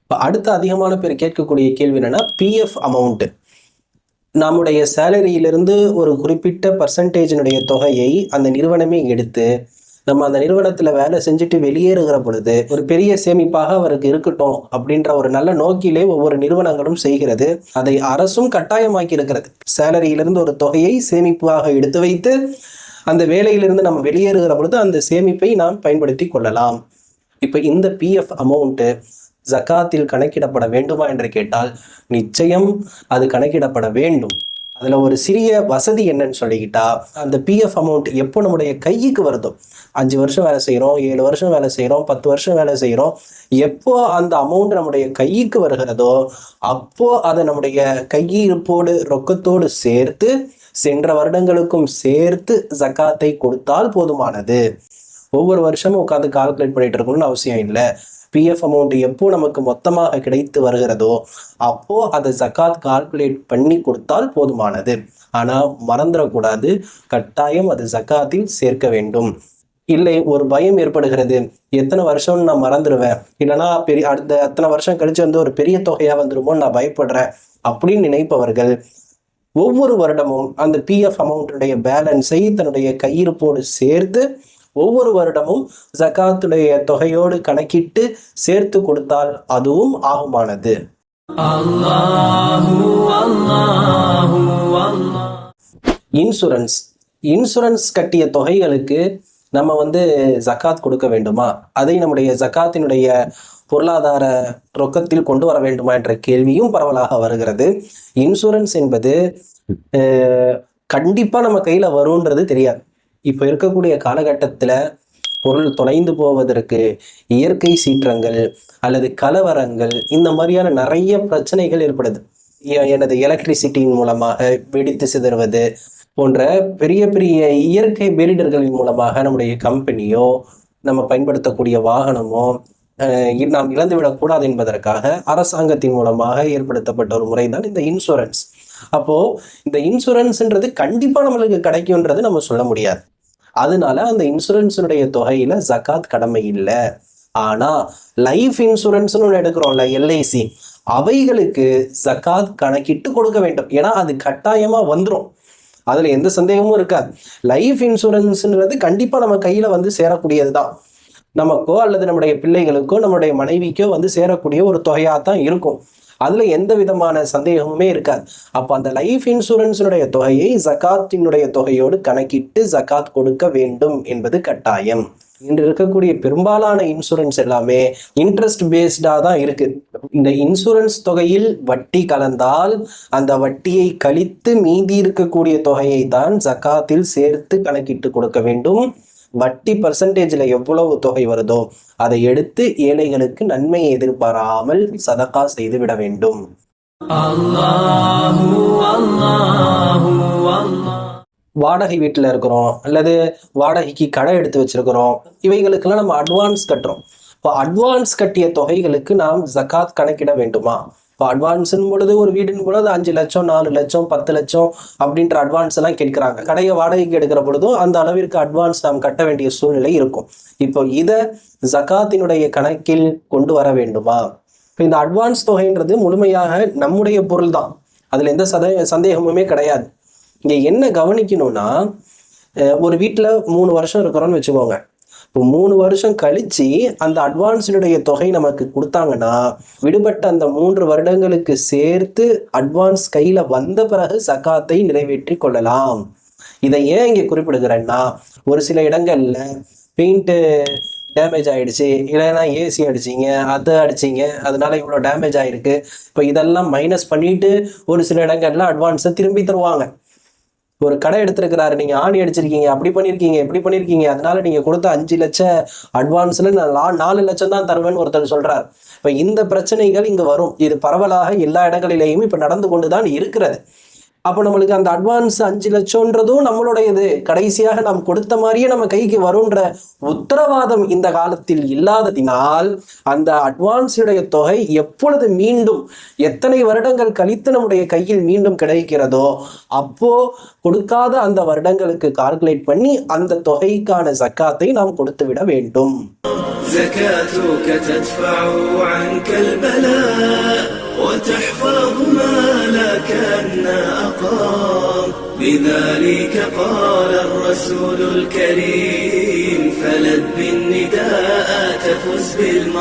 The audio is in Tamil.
இப்போ அடுத்த அதிகமான பேர் கேட்கக்கூடிய கேள்வி என்னன்னா பிஎஃப் அமௌண்ட் நம்முடைய சேலரியிலிருந்து ஒரு குறிப்பிட்ட பர்சன்டேஜினுடைய தொகையை அந்த நிறுவனமே எடுத்து நம்ம அந்த நிறுவனத்தில் வேலை செஞ்சுட்டு வெளியேறுகிற பொழுது ஒரு பெரிய சேமிப்பாக அவருக்கு இருக்கட்டும் அப்படின்ற ஒரு நல்ல நோக்கிலே ஒவ்வொரு நிறுவனங்களும் செய்கிறது. அதை அரசும் கட்டாயமாக்கி இருக்கிறது சேலரியிலிருந்து ஒரு தொகையை சேமிப்பாக எடுத்து வைத்து அந்த வேலையிலிருந்து நம்ம வெளியேறுகிற பொழுது அந்த சேமிப்பை நாம் பயன்படுத்தி கொள்ளலாம். இப்போ இந்த பிஎஃப் அமௌண்ட்டு ஜக்காத்தில் கணக்கிடப்பட வேண்டுமா என்று கேட்டால் நிச்சயம் அது கணக்கிடப்பட வேண்டும். அதில் ஒரு சிறிய வசதி என்னன்னு சொல்லிக்கிட்டா அந்த பிஎஃப் அமௌண்ட் எப்போ நம்முடைய கைக்கு வருதோ அஞ்சு வருஷம் வேலை செய்கிறோம் ஏழு வருஷம் வேலை செய்கிறோம் பத்து வருஷம் வேலை செய்கிறோம் எப்போ அந்த அமௌண்ட் நம்முடைய கைக்கு வருகிறதோ அப்போ அதை நம்முடைய கையிருப்போடு ரொக்கத்தோடு சேர்த்து சென்ற வருடங்களுக்கும் சேர்த்து ஜக்காத்தை கொடுத்தால் போதுமானது. ஒவ்வொரு வருஷமும் உட்காந்து கால்குலேட் பண்ணிட்டு இருக்கணும்னு அவசியம் இல்லை. பிஎஃப் அமௌண்ட் எப்போ நமக்கு மொத்தமாக கிடைத்து வருகிறதோ அப்போ அதை ஜக்காத் கால்குலேட் பண்ணி கொடுத்தால் போதுமானது. ஆனால் மறந்துடக்கூடாது. கட்டாயம் அது ஜக்காத்தில் சேர்க்க வேண்டும். இல்லை ஒரு பயம் ஏற்படுகிறது. எத்தனை வருஷம்னு நான் மறந்துடுவேன். இல்லைன்னா பெரிய அடுத்த அத்தனை வருஷம் கழிச்சு வந்து ஒரு பெரிய தொகையாக வந்துருமோன்னு நான் பயப்படுறேன். அப்படின்னு நினைப்பவர்கள் ஒவ்வொரு வருடமும் அந்த பிஎஃப் அமௌண்ட்டுடைய பேலன்ஸை தன்னுடைய கையிருப்போடு சேர்த்து ஒவ்வொரு வருடமும் ஜக்காத்துடைய தொகையோடு கணக்கிட்டு சேர்த்து கொடுத்தால் அதுவும் ஆகுமானது. இன்சூரன்ஸ் இன்சூரன்ஸ் கட்டிய தொகைகளுக்கு நம்ம வந்து ஜக்காத் கொடுக்க வேண்டுமா? அதை நம்முடைய ஜக்காத்தினுடைய பொருளாதார ரொக்கத்தில் கொண்டு வர வேண்டுமா என்ற கேள்வியும் பரவலாக வருகிறது. இன்சூரன்ஸ் என்பது கண்டிப்பாக நம்ம கையில் வரும்ன்றது தெரியாது. இப்போ இருக்கக்கூடிய காலகட்டத்தில் பொருள் தொலைந்து போவதற்கு இயற்கை சீற்றங்கள் அல்லது கலவரங்கள் இந்த மாதிரியான நிறைய பிரச்சனைகள் ஏற்படுது. எனது எலக்ட்ரிசிட்டியின் மூலமாக வெடித்து சிதறுவது போன்ற பெரிய பெரிய இயற்கை பேரிடர்களின் மூலமாக நம்முடைய கம்பெனியோ நம்ம பயன்படுத்தக்கூடிய வாகனமோ இ- நாம் இழந்துவிடக்கூடாது என்பதற்காக அரசாங்கத்தின் மூலமாக ஏற்படுத்தப்பட்ட ஒரு முறை தான் இந்த இன்சூரன்ஸ் அப்போ இந்த இன்சூரன்ஸ்ன்றது கண்டிப்பா நம்மளுக்கு கிடைக்கும்ன்றது நம்ம சொல்ல முடியாது. அதனால அந்த இன்சூரன்ஸினுடைய தொகையில ஜக்காத் கடமை இல்லை. ஆனா லைஃப் இன்சூரன்ஸ்னு ஒன்று எடுக்கிறோம்ல எல்ஐசி அவைகளுக்கு ஜக்காத் கணக்கிட்டு கொடுக்க வேண்டும். ஏன்னா அது கட்டாயமா வந்துடும் அதுல எந்த சந்தேகமும் இருக்காது. லைஃப் இன்சூரன்ஸ்ன்றது கண்டிப்பா நம்ம கையில வந்து சேரக்கூடியது தான் நமக்கோ அல்லது நம்முடைய பிள்ளைகளுக்கோ நம்முடைய மனைவிக்கோ வந்து சேரக்கூடிய ஒரு தொகையாக தான் இருக்கும். அதில் எந்த விதமான சந்தேகமுமே இருக்காது. அப்போ அந்த லைஃப் இன்சூரன்ஸினுடைய தொகையை ஜக்காத்தினுடைய தொகையோடு கணக்கிட்டு ஜக்காத் கொடுக்க வேண்டும் என்பது கட்டாயம். இன்று இருக்கக்கூடிய பெரும்பாலான இன்சூரன்ஸ் எல்லாமே இன்ட்ரெஸ்ட் பேஸ்டாக தான் இருக்கு. இந்த இன்சூரன்ஸ் தொகையில் வட்டி கலந்தால் அந்த வட்டியை கழித்து மீதி இருக்கக்கூடிய தொகையை தான் ஜக்காத்தில் சேர்த்து கணக்கிட்டு கொடுக்க வேண்டும். வட்டி பர்சன்டேஜ்ல எவ்வளவு தொகை வருதோ அதை எடுத்து ஏழைகளுக்கு நன்மையை எதிர்பாராமல் சதக்கா செய்து விட வேண்டும் வாடகை வீட்டில் இருக்கிறோம் அல்லது வாடகைக்கு கடை எடுத்து வச்சிருக்கிறோம் இவைகளுக்கெல்லாம் நம்ம அட்வான்ஸ் கட்டுறோம். இப்போ அட்வான்ஸ் கட்டிய தொகைகளுக்கு நாம் ஜக்காத் கணக்கிட வேண்டுமா? இப்போ அட்வான்ஸுன்னு பொழுது ஒரு வீடுன்னு பொழுது அஞ்சு லட்சம் நாலு லட்சம் பத்து லட்சம் அப்படின்ற அட்வான்ஸ் எல்லாம் கேட்கிறாங்க. கடையை வாடகைக்கு எடுக்கிற பொழுதும் அந்த அளவிற்கு அட்வான்ஸ் நாம் கட்ட வேண்டிய சூழ்நிலை இருக்கும். இப்போ இதை ஜக்காத்தினுடைய கணக்கில் கொண்டு வர வேண்டுமா? இப்போ இந்த அட்வான்ஸ் தொகைன்றது முழுமையாக நம்முடைய பொருள் தான் அதில் எந்த சத சந்தேகமுமே கிடையாது. இங்கே என்ன கவனிக்கணும்னா ஒரு வீட்டில் மூணு வருஷம் இருக்கிறோம்னு வச்சுக்கோங்க. இப்போ மூணு வருஷம் கழிச்சு அந்த அட்வான்ஸினுடைய தொகை நமக்கு கொடுத்தாங்கன்னா விடுபட்ட அந்த மூன்று வருடங்களுக்கு சேர்த்து அட்வான்ஸ் கையில வந்த பிறகு சகாத்தை நிறைவேற்றி கொள்ளலாம். இதை ஏன் இங்கே குறிப்பிடுகிறேன்னா ஒரு சில இடங்கள்ல பெயிண்ட்டு டேமேஜ் ஆயிடுச்சு இல்லைன்னா ஏசி அடிச்சிங்க அதை அடிச்சிங்க அதனால இவ்வளோ டேமேஜ் ஆயிருக்கு. இப்போ இதெல்லாம் மைனஸ் பண்ணிட்டு ஒரு சில இடங்கள்ல அட்வான்ஸை திரும்பி தருவாங்க. ஒரு கடை எடுத்திருக்கிறாரு. நீங்க ஆணி அடிச்சிருக்கீங்க அப்படி பண்ணிருக்கீங்க இப்படி பண்ணிருக்கீங்க. அதனால நீங்க கொடுத்த அஞ்சு லட்சம் அட்வான்ஸ்ல நான் நாலு லட்சம் தான் தருவேன்னு ஒருத்தர் சொல்றாரு. இப்ப இந்த பிரச்சனைகள் இங்க வரும். இது பரவலாக எல்லா இடங்களிலேயும் இப்ப நடந்து கொண்டுதான் இருக்கிறது. அப்போ நம்மளுக்கு அந்த அட்வான்ஸ் அஞ்சு லட்சம்ன்றதும் நம்மளுடையது கடைசியாக நாம் கொடுத்த மாதிரியே நம்ம கைக்கு வரும்ன்ற உத்தரவாதம் இந்த காலத்தில் இல்லாததினால் அந்த அட்வான்ஸுடைய தொகை எப்பொழுது மீண்டும் எத்தனை வருடங்கள் கழித்து நம்முடைய கையில் மீண்டும் கிடைக்கிறதோ அப்போ கொடுக்காத அந்த வருடங்களுக்கு கால்குலேட் பண்ணி அந்த தொகைக்கான ஜக்காத்தை நாம் கொடுத்து விட வேண்டும் زكاتك تدفع عنك البلاء وتحفظ مالك أن قام بذلك قال الرسول الكريم فلذ بالنداء تفز بالمرام.